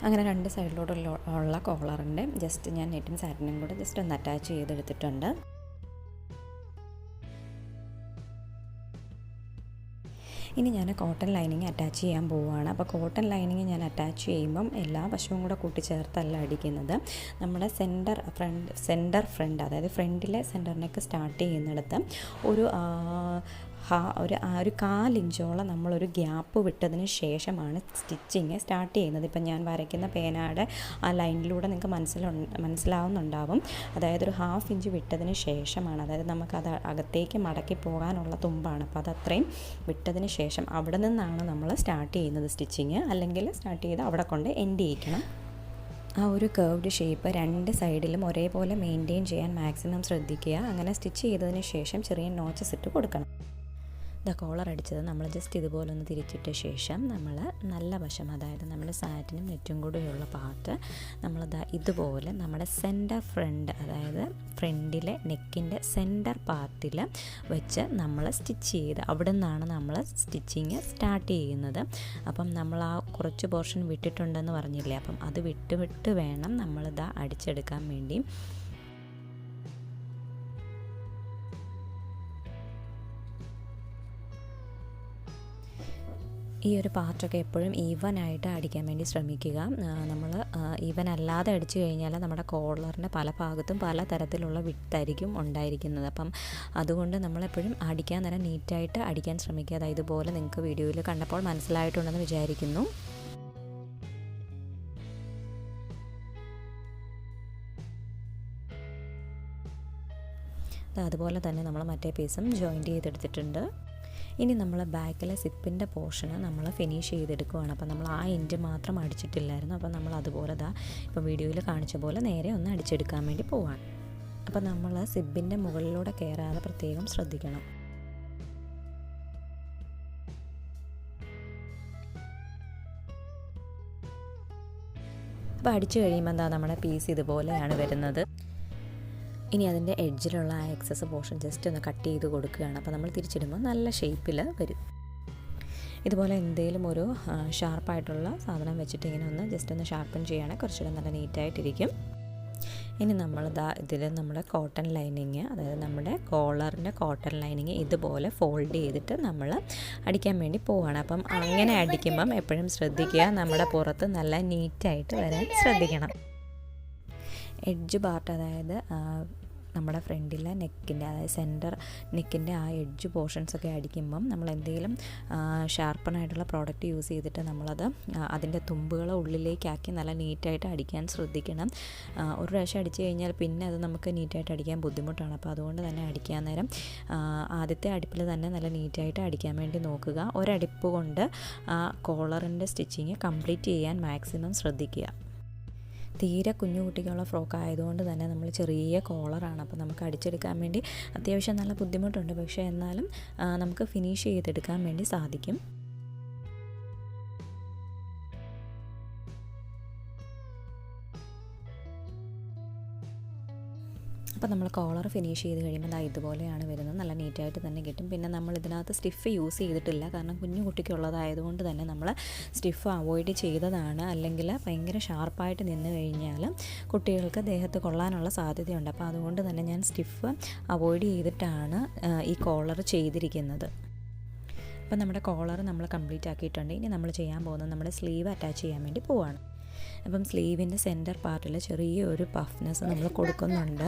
അങ്ങനെ രണ്ട് സൈഡിലോട്ടുള്ള ഉള്ള കോളറിന്റെ ജസ്റ്റ് ഞാൻ നെറ്റും സാറ്റിനും കൂടെ ജസ്റ്റ് ഒന്ന് അറ്റാച്ച് ചെയ്തെടുത്തിട്ടുണ്ട്. ഇനി ഞാൻ കോട്ടൺ ലൈനിങ് അറ്റാച്ച് ചെയ്യാൻ പോവുകയാണ്. അപ്പോൾ കോട്ടൺ ലൈനിങ് ഞാൻ അറ്റാച്ച് ചെയ്യുമ്പം എല്ലാ വശവും കൂടെ കൂട്ടിച്ചേർത്തല്ല അടിക്കുന്നത്. നമ്മുടെ സെന്റർ ഫ്രണ്ട് സെന്റർ ഫ്രണ്ട് അതായത് ഫ്രണ്ടിലെ സെന്റർ നെക്ക് സ്റ്റാർട്ട് ചെയ്യുന്നിടത്ത് ഒരു ഹാ ഒരു ആ ഒരു കാലിഞ്ചോളം നമ്മളൊരു ഗ്യാപ്പ് വിട്ടതിന് ശേഷമാണ് സ്റ്റിച്ചിങ് സ്റ്റാർട്ട് ചെയ്യുന്നത്. ഇപ്പം ഞാൻ വരയ്ക്കുന്ന പേനയുടെ ആ ലൈനിലൂടെ നിങ്ങൾക്ക് മനസ്സിലു മനസ്സിലാവുന്നുണ്ടാവും. അതായത് ഒരു ഹാഫ് ഇഞ്ച് വിട്ടതിന് ശേഷമാണ് അതായത് നമുക്കത് അകത്തേക്ക് മടക്കി പോകാനുള്ള തുമ്പാണ്. അപ്പോൾ അത് അത്രയും വിട്ടതിന് ശേഷം അവിടെ നിന്നാണ് നമ്മൾ സ്റ്റാർട്ട് ചെയ്യുന്നത് സ്റ്റിച്ചിങ്. അല്ലെങ്കിൽ സ്റ്റാർട്ട് ചെയ്ത് അവിടെ കൊണ്ട് എൻഡ് ചെയ്യിക്കണം. ആ ഒരു കർവ്ഡ് ഷേപ്പ് രണ്ട് സൈഡിലും ഒരേപോലെ മെയിന്റെയിൻ ചെയ്യാൻ മാക്സിമം ശ്രദ്ധിക്കുക. അങ്ങനെ സ്റ്റിച്ച് ചെയ്തതിന് ശേഷം ചെറിയ നോച്ചസ് ഇട്ട് കൊടുക്കണം. ദ കോളർ അടിച്ചത് നമ്മൾ ജസ്റ്റ് ഇതുപോലെ ഒന്ന് തിരിച്ചിട്ട ശേഷം നമ്മൾ നല്ല വശം അതായത് നമ്മുടെ സാറ്റിനും നെറ്റും കൂടെയുള്ള പാർട്ട് നമ്മൾ ഇതുപോലെ നമ്മുടെ സെന്റർ ഫ്രണ്ട് അതായത് ഫ്രണ്ടിലെ നെക്കിന്റെ സെന്റർ പാർട്ടിൽ വെച്ച് നമ്മൾ സ്റ്റിച്ച് ചെയ്ത് അവിടെ നിന്നാണ് നമ്മൾ സ്റ്റിച്ചിങ് സ്റ്റാർട്ട് ചെയ്യുന്നത്. അപ്പം നമ്മൾ ആ കുറച്ച് പോർഷൻ വിട്ടിട്ടുണ്ടെന്ന് പറഞ്ഞില്ലേ? അപ്പം അത് വിട്ട് വിട്ട് വേണം നമ്മളിതാ അടിച്ചെടുക്കാൻ വേണ്ടി. ഈ ഒരു പാർട്ടൊക്കെ എപ്പോഴും ഈവൻ ആയിട്ട് അടിക്കാൻ വേണ്ടി ശ്രമിക്കുക. നമ്മൾ ഈവൻ അല്ലാതെ അടിച്ചു കഴിഞ്ഞാൽ നമ്മുടെ കോളറിന്റെ പല ഭാഗത്തും പല തരത്തിലുള്ള വിട്ടായിരിക്കും ഉണ്ടായിരിക്കുന്നത്. അപ്പം അതുകൊണ്ട് നമ്മളെപ്പോഴും അടിക്കാൻ നേരം നീറ്റായിട്ട് അടിക്കാൻ ശ്രമിക്കുക. അതായത് ഇതുപോലെ നിങ്ങൾക്ക് വീഡിയോയിൽ കണ്ടപ്പോൾ മനസ്സിലായിട്ടുണ്ടെന്ന് വിചാരിക്കുന്നു. അതുപോലെ തന്നെ നമ്മൾ മറ്റേ പീസും ജോയിന്റ് ചെയ്തെടുത്തിട്ടുണ്ട്. ഇനി നമ്മൾ ബാക്കിലെ സിപ്പിന്റെ പോർഷന് നമ്മൾ ഫിനിഷ് ചെയ്തെടുക്കുകയാണ് അപ്പോൾ നമ്മൾ ആ എൻഡ് മാത്രം അടിച്ചിട്ടില്ലായിരുന്നു. അപ്പോൾ നമ്മൾ അതുപോലെ ദാ ഇപ്പോൾ വീഡിയോയിൽ കാണിച്ച പോലെ നേരെ ഒന്ന് അടിച്ചെടുക്കാൻ വേണ്ടി പോവാണ്. അപ്പോൾ നമ്മൾ സിബിന്റെ മുകളിലൂടെ കയറാതെ പ്രത്യേകം ശ്രദ്ധിക്കണം. അപ്പോൾ അടിച്ചു കഴിയുമ്പോൾ എന്താ നമ്മുടെ പീസ് ഇതുപോലെയാണ് വരുന്നത്. ഇനി അതിന്റെ എഡ്ജിലുള്ള ആ എക്സസ് പോർഷൻ ജസ്റ്റ് ഒന്ന് കട്ട് ചെയ്ത് കൊടുക്കുകയാണ്. അപ്പോൾ നമ്മൾ തിരിച്ചിടുമ്പോൾ നല്ല ഷേപ്പിൽ വരും. ഇതുപോലെ എന്തെങ്കിലും ഒരു ഷാർപ്പായിട്ടുള്ള സാധനം വെച്ചിട്ട് ഇങ്ങനെ ഒന്ന് ജസ്റ്റ് ഒന്ന് ഷാർപ്പൺ ചെയ്യുകയാണെങ്കിൽ കുറച്ചുകൂടെ നല്ല നീറ്റായിട്ടിരിക്കും. ഇനി നമ്മൾ ഇതാ ഇതിൽ നമ്മുടെ കോട്ടൺ ലൈനിങ് അതായത് നമ്മുടെ കോളറിന്റെ കോട്ടൺ ലൈനിങ് ഇതുപോലെ ഫോൾഡ് ചെയ്തിട്ട് നമ്മൾ അടിക്കാൻ വേണ്ടി പോവുകയാണ് അപ്പം അങ്ങനെ അടിക്കുമ്പം എപ്പോഴും ശ്രദ്ധിക്കുക നമ്മുടെ പുറത്ത് നല്ല നീറ്റായിട്ട് വരാൻ ശ്രദ്ധിക്കണം. എഡ്ജ് പാർട്ട് അതായത് നമ്മുടെ ഫ്രണ്ടിലെ നെക്കിന്റെ അതായത് സെന്റർ നെക്കിന്റെ ആ എഡ്ജ് പോർഷൻസ് ഒക്കെ അടിക്കുമ്പം നമ്മൾ എന്തെങ്കിലും ഷാർപ്പണായിട്ടുള്ള പ്രോഡക്റ്റ് യൂസ് ചെയ്തിട്ട് നമ്മളത് അതിന്റെ തുമ്പുകൾ ഉള്ളിലേക്കാക്കി നല്ല നീറ്റായിട്ട് അടിക്കാൻ ശ്രദ്ധിക്കണം. ഒരു പ്രാവശ്യം അടിച്ചു കഴിഞ്ഞാൽ പിന്നെ അത് നമുക്ക് നീറ്റായിട്ട് അടിക്കാൻ ബുദ്ധിമുട്ടാണ്. അപ്പോൾ അതുകൊണ്ട് തന്നെ അടിക്കാൻ നേരം ആദ്യത്തെ അടുപ്പിൽ തന്നെ നല്ല നീറ്റായിട്ട് അടിക്കാൻ വേണ്ടി നോക്കുക. ഒരടിപ്പ് കൊണ്ട് ആ കോളറിന്റെ സ്റ്റിച്ചിങ് കംപ്ലീറ്റ് ചെയ്യാൻ മാക്സിമം ശ്രദ്ധിക്കുക. തീരെ കുഞ്ഞു കുട്ടിക്കുള്ള ഫ്രോക്ക് ആയതുകൊണ്ട് തന്നെ നമ്മൾ ചെറിയ കോളറാണ്. അപ്പോൾ നമുക്ക് അടിച്ചെടുക്കാൻ വേണ്ടി അത്യാവശ്യം നല്ല ബുദ്ധിമുട്ടുണ്ട്. പക്ഷേ എന്നാലും നമുക്ക് ഫിനിഷ് ചെയ്തെടുക്കാൻ വേണ്ടി സാധിക്കും. അപ്പോൾ നമ്മൾ കോളർ ഫിനിഷ് ചെയ്ത് കഴിയുമ്പോൾ അത് ഇതുപോലെയാണ് വരുന്നത്. നല്ല നീറ്റായിട്ട് തന്നെ കിട്ടും. പിന്നെ നമ്മൾ ഇതിനകത്ത് സ്റ്റിഫ് യൂസ് ചെയ്തിട്ടില്ല. കാരണം കുഞ്ഞു കുട്ടിക്കുള്ളതായതുകൊണ്ട് തന്നെ നമ്മൾ സ്റ്റിഫ് അവോയ്ഡ് ചെയ്തതാണ്. അല്ലെങ്കിൽ ഭയങ്കര ഷാർപ്പായിട്ട് നിന്ന് കഴിഞ്ഞാൽ കുട്ടികൾക്ക് ദേഹത്ത് കൊള്ളാനുള്ള സാധ്യതയുണ്ട്. അപ്പോൾ അതുകൊണ്ട് തന്നെ ഞാൻ സ്റ്റിഫ് അവോയ്ഡ് ചെയ്തിട്ടാണ് ഈ കോളർ ചെയ്തിരിക്കുന്നത്. അപ്പോൾ നമ്മുടെ കോളർ നമ്മൾ കംപ്ലീറ്റ് ആക്കിയിട്ടുണ്ട്. ഇനി നമ്മൾ ചെയ്യാൻ പോകുന്നത് നമ്മുടെ സ്ലീവ് അറ്റാച്ച് ചെയ്യാൻ വേണ്ടി പോവാണ്. അപ്പം സ്ലീവിന്റെ സെന്റർ പാർട്ടിൽ ചെറിയ ഒരു പഫ്നെസ് നമ്മൾ കൊടുക്കുന്നുണ്ട്.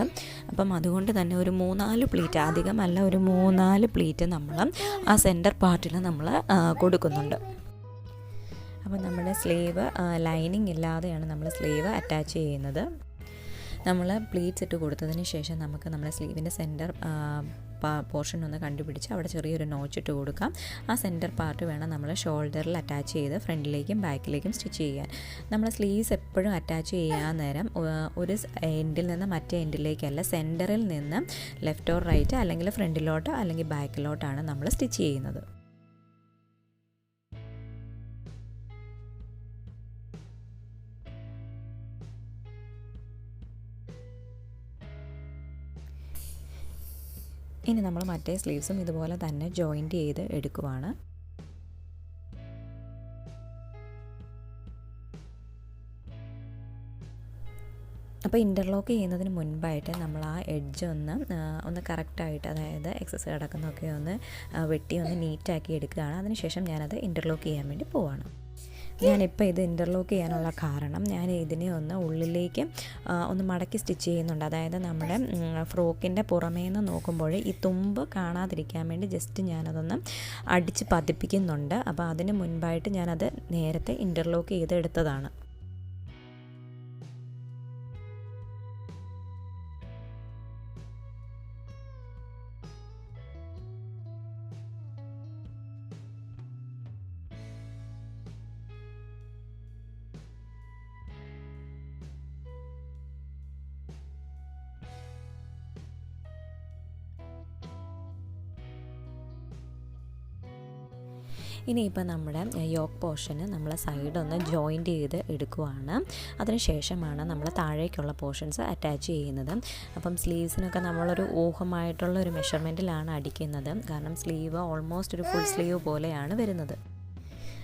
അപ്പം അതുകൊണ്ട് തന്നെ ഒരു മൂന്നാൽ പ്ലീറ്റ് അധികമല്ല ഒരു മൂന്നാൽ പ്ലീറ്റ് നമ്മൾ ആ സെന്റർ പാർട്ടിൽ നമ്മൾ കൊടുക്കുന്നുണ്ട്. അപ്പം നമ്മുടെ സ്ലീവ് ലൈനിങ് ഇല്ലാതെയാണ് നമ്മൾ സ്ലീവ് അറ്റാച്ച് ചെയ്യുന്നത്. നമ്മൾ പ്ലീറ്റ്സ് ഇട്ട് കൊടുത്തതിന് ശേഷം നമുക്ക് നമ്മുടെ സ്ലീവിന്റെ സെന്റർ പോർഷൻ ഒന്ന് കണ്ടുപിടിച്ച് അവിടെ ചെറിയൊരു നോച്ച് ഇട്ട് കൊടുക്കാം. ആ സെന്റർ പാർട്ട് വേണം നമ്മൾ ഷോൾഡറിൽ അറ്റാച്ച് ചെയ്ത് ഫ്രണ്ടിലേക്കും ബാക്കിലേക്കും സ്റ്റിച്ച് ചെയ്യാൻ. നമ്മൾ സ്ലീവ്സ് എപ്പോഴും അറ്റാച്ച് ചെയ്യാൻ നേരം ഒരു എൻഡിൽ നിന്ന് മറ്റേ എൻഡിലേക്കല്ല സെന്ററിൽ നിന്ന് ലെഫ്റ്റ് ഓർ റൈറ്റ് അല്ലെങ്കിൽ ഫ്രണ്ടിലോട്ടോ അല്ലെങ്കിൽ ബാക്കിലോട്ടാണ് നമ്മൾ സ്റ്റിച്ച് ചെയ്യുന്നത്. ഇനി നമ്മൾ മറ്റേ സ്ലീവ്സും ഇതുപോലെ തന്നെ ജോയിന്റ് ചെയ്ത് എടുക്കുവാണ്. അപ്പോൾ ഇന്റർലോക്ക് ചെയ്യുന്നതിന് മുൻപായിട്ട് നമ്മൾ ആ എഡ്ജ് ഒന്ന് ഒന്ന് കറക്റ്റായിട്ട് അതായത് എക്സസ് കിടക്കുന്നതൊക്കെ ഒന്ന് വെട്ടി ഒന്ന് നീറ്റാക്കി എടുക്കുകയാണ്. അതിനുശേഷം ഞാനത് ഇന്റർലോക്ക് ചെയ്യാൻ വേണ്ടി പോവാണ്. ഞാനിപ്പോൾ ഇത് ഇന്റർലോക്ക് ചെയ്യാനുള്ള കാരണം ഞാൻ ഇതിനെ ഒന്ന് ഉള്ളിലേക്ക് ഒന്ന് മടക്കി സ്റ്റിച്ച് ചെയ്യുന്നുണ്ട്. അതായത് നമ്മുടെ ഫ്രോക്കിന്റെ പുറമേ നിന്ന് നോക്കുമ്പോൾ ഈ തുമ്പ് കാണാതിരിക്കാൻ വേണ്ടി ജസ്റ്റ് ഞാനതൊന്ന് അടിച്ച് പതിപ്പിക്കുന്നുണ്ട്. അപ്പോൾ അതിന് മുൻപായിട്ട് ഞാനത് നേരത്തെ ഇന്റർലോക്ക് ചെയ്തെടുത്തതാണ്. ഇനിയിപ്പോൾ നമ്മുടെ യോക്ക് പോർഷന് നമ്മൾ ഒന്ന് ജോയിന്റ് ചെയ്ത് എടുക്കുവാണ്. അതിനുശേഷമാണ് നമ്മൾ താഴേക്കുള്ള പോർഷൻസ് അറ്റാച്ച് ചെയ്യുന്നത്. അപ്പം സ്ലീവ്സിനൊക്കെ നമ്മളൊരു ഊഹമായിട്ടുള്ള ഒരു മെഷർമെന്റിലാണ് അടിക്കുന്നത്. കാരണം സ്ലീവ് ഓൾമോസ്റ്റ് ഒരു ഫുൾ സ്ലീവ് പോലെയാണ് വരുന്നത്.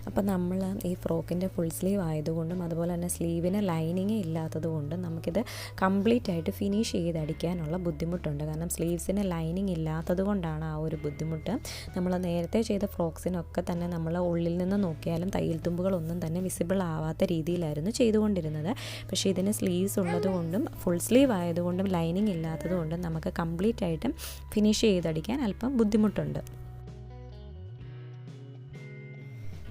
അപ്പോൾ നമ്മൾ ഈ ഫ്രോക്കിന്റെ ഫുൾ സ്ലീവ് ആയതുകൊണ്ടും അതുപോലെ തന്നെ സ്ലീവിന് ലൈനിങ് ഇല്ലാത്തത് കൊണ്ടും നമുക്കിത് കംപ്ലീറ്റ് ആയിട്ട് ഫിനിഷ് ചെയ്തടിക്കാനുള്ള ബുദ്ധിമുട്ടുണ്ട്. കാരണം സ്ലീവ്സിന് ലൈനിങ് ഇല്ലാത്തത് കൊണ്ടാണ് ആ ഒരു ബുദ്ധിമുട്ട്. നമ്മൾ നേരത്തെ ചെയ്ത ഫ്രോക്സിനൊക്കെ തന്നെ നമ്മൾ ഉള്ളിൽ നിന്ന് നോക്കിയാലും തയ്യൽ തുമ്പുകളൊന്നും തന്നെ വിസിബിൾ ആവാത്ത രീതിയിലായിരുന്നു ചെയ്തുകൊണ്ടിരുന്നത്. പക്ഷേ ഇതിന് സ്ലീവ്സ് ഉള്ളതുകൊണ്ടും ഫുൾ സ്ലീവ് ആയതുകൊണ്ടും ലൈനിങ് ഇല്ലാത്തത് കൊണ്ടും നമുക്ക് കംപ്ലീറ്റ് ആയിട്ട് ഫിനിഷ് ചെയ്തടിക്കാൻ അല്പം ബുദ്ധിമുട്ടുണ്ട്.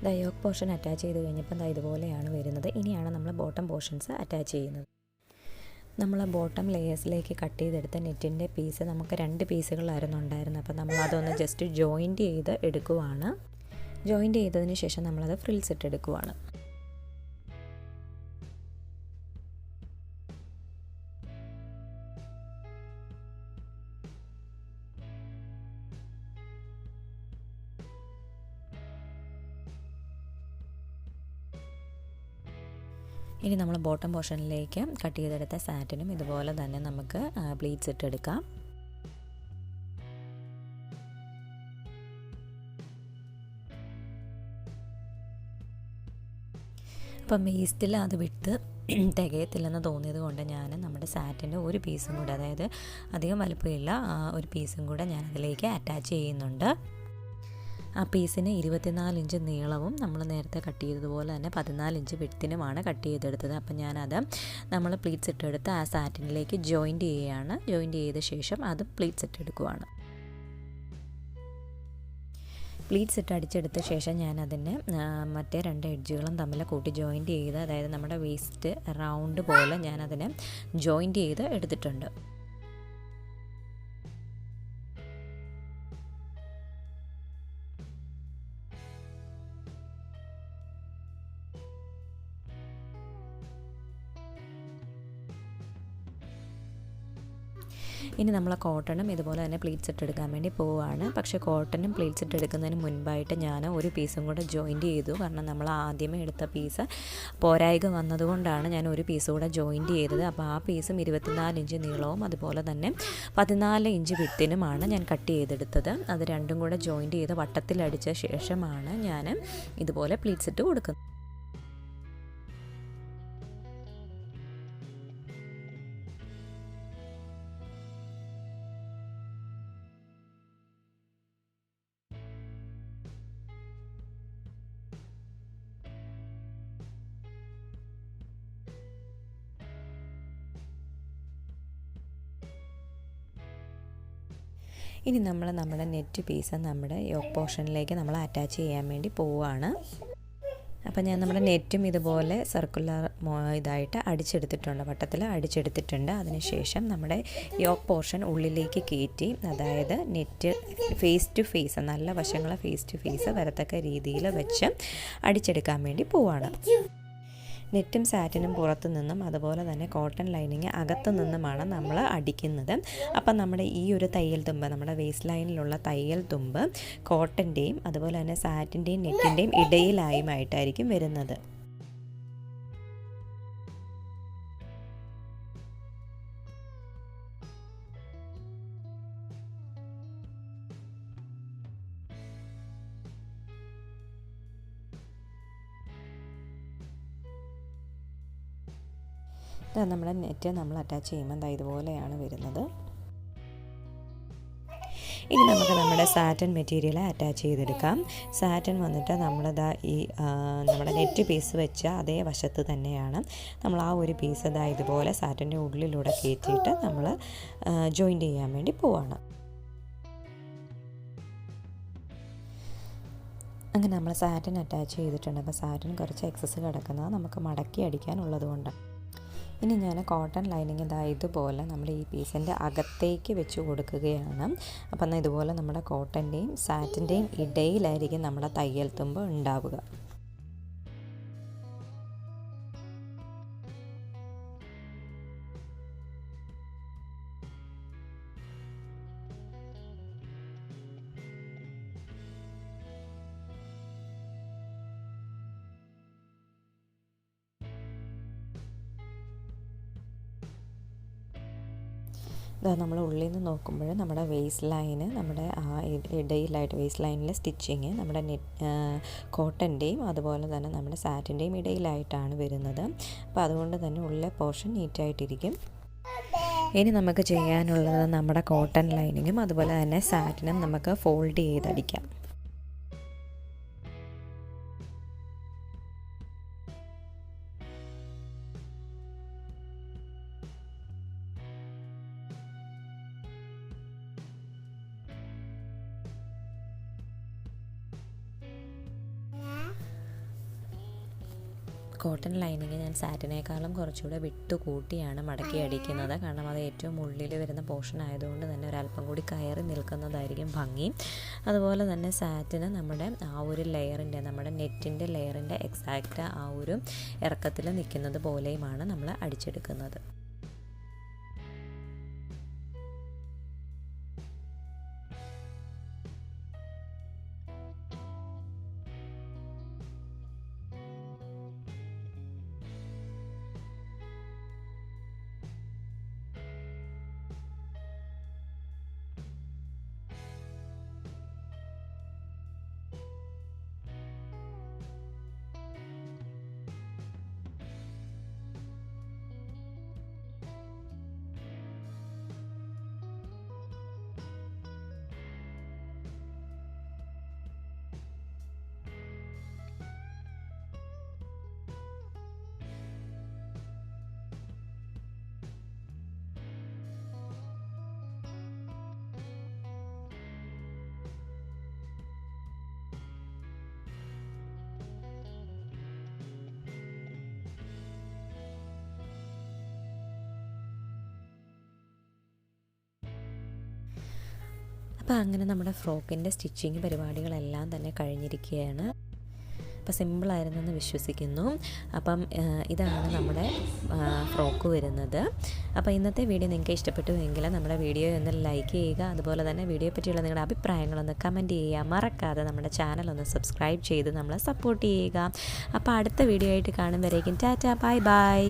ദയോക്ക് പോർഷൻ അറ്റാച്ച് ചെയ്ത് കഴിഞ്ഞപ്പോൾ ദാ ഇതുപോലെയാണ് വരുന്നത്. ഇനിയാണ് നമ്മൾ ബോട്ടം പോർഷൻസ് അറ്റാച്ച് ചെയ്യുന്നത്. നമ്മൾ ബോട്ടം ലെയേഴ്സിലേക്ക് കട്ട് ചെയ്തെടുത്ത നെറ്റിന്റെ പീസ് നമുക്ക് രണ്ട് പീസുകളായിരുന്നു ഉണ്ടായിരുന്നത്. അപ്പോൾ നമ്മൾ അതൊന്ന് ജസ്റ്റ് ജോയിന്റ് ചെയ്ത് എടുക്കുവാണ്. ജോയിന്റ് ചെയ്തതിന് ശേഷം നമ്മളത് ഫ്രിൽസ് ഇട്ട് ഇനി നമ്മൾ ബോട്ടം പോർഷനിലേക്ക് കട്ട് ചെയ്തെടുത്ത സാറ്റിനും ഇതുപോലെ തന്നെ നമുക്ക് പ്ലീറ്റ്സ് ഇട്ടെടുക്കാം അപ്പം വേസ്റ്റിൽ അത് വിട്ട് തികയത്തില്ലെന്ന് തോന്നിയത് കൊണ്ട് ഞാൻ നമ്മുടെ സാറ്റിന്റെ ഒരു പീസും കൂടെ അതായത് അധികം വലുപ്പമില്ല ഒരു പീസും കൂടെ ഞാൻ അതിലേക്ക് അറ്റാച്ച് ചെയ്യുന്നുണ്ട്. ആ പീസിന് ഇരുപത്തിനാല് ഇഞ്ച് നീളവും നമ്മൾ നേരത്തെ കട്ട് ചെയ്തതുപോലെ തന്നെ പതിനാല് ഇഞ്ച് വിട്ടിനുമാണ് കട്ട് ചെയ്തെടുത്തത്. അപ്പം ഞാനത് നമ്മൾ പ്ലീറ്റ്സ് ഇട്ടെടുത്ത് ആ സാറ്റിനിലേക്ക് ജോയിന്റ് ചെയ്യുകയാണ് ജോയിന്റ് ചെയ്ത ശേഷം അത് പ്ലീറ്റ്സ് ഇട്ടെടുക്കുവാണ്. പ്ലീറ്റ്സ് ഇട്ട് അടിച്ചെടുത്ത ശേഷം ഞാൻ അതിനെ മറ്റേ രണ്ട് എഡ്ജുകളും തമ്മിൽ കൂട്ടി ജോയിന്റ് ചെയ്ത് അതായത് നമ്മുടെ വേസ്റ്റ് റൗണ്ട് പോലെ ഞാനതിനെ ജോയിന്റ് ചെയ്ത് എടുത്തിട്ടുണ്ട്. ഇനി നമ്മൾ കോട്ടണും ഇതുപോലെ തന്നെ പ്ലീറ്റ്സ് ഇട്ടെടുക്കാൻ വേണ്ടി പോവുകയാണ് പക്ഷേ കോട്ടനും പ്ലീറ്റ്സ് ഇട്ടെടുക്കുന്നതിന് മുൻപായിട്ട് ഞാൻ ഒരു പീസും കൂടെ ജോയിന്റ് ചെയ്തു. കാരണം നമ്മൾ ആദ്യമേ എടുത്ത പീസ് പോരായിക വന്നതുകൊണ്ടാണ് ഞാൻ ഒരു പീസ് കൂടെ ജോയിന്റ് ചെയ്തത്. അപ്പോൾ ആ പീസും ഇരുപത്തിനാല് ഇഞ്ച് നീളവും അതുപോലെ തന്നെ പതിനാല് ഇഞ്ച് വിത്തിനുമാണ് ഞാൻ കട്ട് ചെയ്തെടുത്തത്. അത് രണ്ടും കൂടെ ജോയിന്റ് ചെയ്ത് വട്ടത്തിലടിച്ച ശേഷമാണ് ഞാൻ ഇതുപോലെ പ്ലീറ്റ്സ് ഇട്ട് കൊടുക്കുന്നത്. ഇനി നമ്മൾ നമ്മുടെ നെറ്റ് പീസ് നമ്മുടെ യോക്ക് പോർഷനിലേക്ക് നമ്മൾ അറ്റാച്ച് ചെയ്യാൻ വേണ്ടി പോവുകയാണ് അപ്പം ഞാൻ നമ്മുടെ നെറ്റും ഇതുപോലെ സർക്കുലർ ഇതായിട്ട് അടിച്ചെടുത്തിട്ടുണ്ട് വട്ടത്തിൽ അടിച്ചെടുത്തിട്ടുണ്ട്. അതിനുശേഷം നമ്മുടെ യോക്ക് പോർഷൻ ഉള്ളിലേക്ക് കയറ്റി അതായത് നെറ്റ് ഫേസ് ടു ഫേസ് നല്ല വശങ്ങളെ ഫേസ് ടു ഫേസ് വരത്തക്ക രീതിയിൽ വെച്ച് അടിച്ചെടുക്കാൻ വേണ്ടി പോവാണ്. നെറ്റും സാറ്റിനും പുറത്തു നിന്നും അതുപോലെ തന്നെ കോട്ടൺ ലൈനിങ് അകത്തു നിന്നുമാണ് നമ്മൾ അടിക്കുന്നത്. അപ്പം നമ്മുടെ ഈ ഒരു തയ്യൽ തുമ്പ് നമ്മുടെ വേസ്റ്റ് ലൈനിലുള്ള തയ്യൽ തുമ്പ് കോട്ടന്റെയും അതുപോലെ തന്നെ സാറ്റിന്റെയും നെറ്റിന്റെയും ഇടയിലായുമായിട്ടായിരിക്കും വരുന്നത്. നമ്മുടെ നെറ്റ് നമ്മൾ അറ്റാച്ച് ചെയ്യുമ്പോൾ ദാ ഇതുപോലെയാണ് വരുന്നത്. ഇനി നമുക്ക് നമ്മുടെ സാറ്റൻ മെറ്റീരിയൽ അറ്റാച്ച് ചെയ്തെടുക്കാം. സാറ്റൻ വന്നിട്ട് നമ്മളിതാ ഈ നമ്മുടെ നെറ്റ് പീസ് വെച്ച അതേ വശത്ത് തന്നെയാണ്. നമ്മൾ ആ ഒരു പീസ് ഇതാ ഇതുപോലെ സാറ്റന്റെ ഉള്ളിലൂടെ കയറ്റിയിട്ട് നമ്മൾ ജോയിന്റ് ചെയ്യാൻ വേണ്ടി പോവാണ്. അങ്ങനെ നമ്മൾ സാറ്റൻ അറ്റാച്ച് ചെയ്തിട്ടുണ്ട്. അപ്പോൾ സാറ്റൻ കുറച്ച് എക്സസ് കിടക്കുന്നത് നമുക്ക് മടക്കി അടിക്കാനുള്ളത് കൊണ്ടാണ് ഇനി ഞാൻ കോട്ടൺ ലൈനിങ് ഇതാ ഇതുപോലെ നമ്മൾ ഈ പീസിന്റെ അകത്തേക്ക് വെച്ച് കൊടുക്കുകയാണ്. അപ്പം ഇതുപോലെ നമ്മുടെ കോട്ടന്റെയും സാറ്റിന്റെയും ഇടയിലായിരിക്കും നമ്മുടെ തയ്യൽ തുമ്പ് ഉണ്ടാവുക. ഇതാ നമ്മൾ ഉള്ളിൽ നിന്ന് നോക്കുമ്പോൾ നമ്മുടെ വേസ്റ്റ് ലൈന് നമ്മുടെ ആ ഇടയിലായിട്ട് വേസ്റ്റ് ലൈനിലെ സ്റ്റിച്ചിങ് നമ്മുടെ കോട്ടന്റെയും അതുപോലെ തന്നെ നമ്മുടെ സാറ്റിന്റെയും ഇടയിലായിട്ടാണ് വരുന്നത്. അപ്പോൾ അതുകൊണ്ട് തന്നെ ഉള്ളിലെ പോർഷൻ നീറ്റായിട്ടിരിക്കും ഇനി നമുക്ക് ചെയ്യാനുള്ളത് നമ്മുടെ കോട്ടൺ ലൈനിങ്ങും അതുപോലെ തന്നെ സാറ്റിനും നമുക്ക് ഫോൾഡ് ചെയ്തടിക്കാം. ഞാൻ സാറ്റിനേക്കാളും കുറച്ചുകൂടെ വിട്ടു കൂട്ടിയാണ് മടക്കി അടിക്കുന്നത്. കാരണം അത് ഏറ്റവും ഉള്ളിൽ വരുന്ന പോർഷൻ ആയതുകൊണ്ട് തന്നെ ഒരല്പം കൂടി കയറി നിൽക്കുന്നതായിരിക്കും ഭംഗി. അതുപോലെ തന്നെ സാറ്റിന് നമ്മുടെ ആ ഒരു ലെയറിന്റെ നമ്മുടെ നെറ്റിന്റെ ലെയറിന്റെ എക്സാക്റ്റ് ആ ഒരു ഇറക്കത്തിൽ നിൽക്കുന്നത് പോലെയുമാണ് നമ്മൾ അടിച്ചെടുക്കുന്നത്. അപ്പോൾ അങ്ങനെ നമ്മുടെ ഫ്രോക്കിന്റെ സ്റ്റിച്ചിങ് പരിപാടികളെല്ലാം തന്നെ കഴിഞ്ഞിരിക്കുകയാണ്. അപ്പോൾ സിമ്പിളായിരുന്നെന്ന് വിശ്വസിക്കുന്നു. അപ്പം ഇതാണ് നമ്മുടെ ഫ്രോക്ക് വരുന്നത്. അപ്പോൾ ഇന്നത്തെ വീഡിയോ നിങ്ങൾക്ക് ഇഷ്ടപ്പെട്ടുവെങ്കിൽ നമ്മുടെ വീഡിയോ ഒന്ന് ലൈക്ക് ചെയ്യുക. അതുപോലെ തന്നെ വീഡിയോയെ പറ്റിയുള്ള നിങ്ങളുടെ അഭിപ്രായങ്ങളൊന്ന് കമന്റ് ചെയ്യുക. മറക്കാതെ നമ്മുടെ ചാനൽ ഒന്ന് സബ്സ്ക്രൈബ് ചെയ്ത് നമ്മളെ സപ്പോർട്ട് ചെയ്യുക. അപ്പോൾ അടുത്ത വീഡിയോ ആയിട്ട് കാണും കാണുമ്പോഴേക്കും ടാറ്റാ ബൈ ബൈ.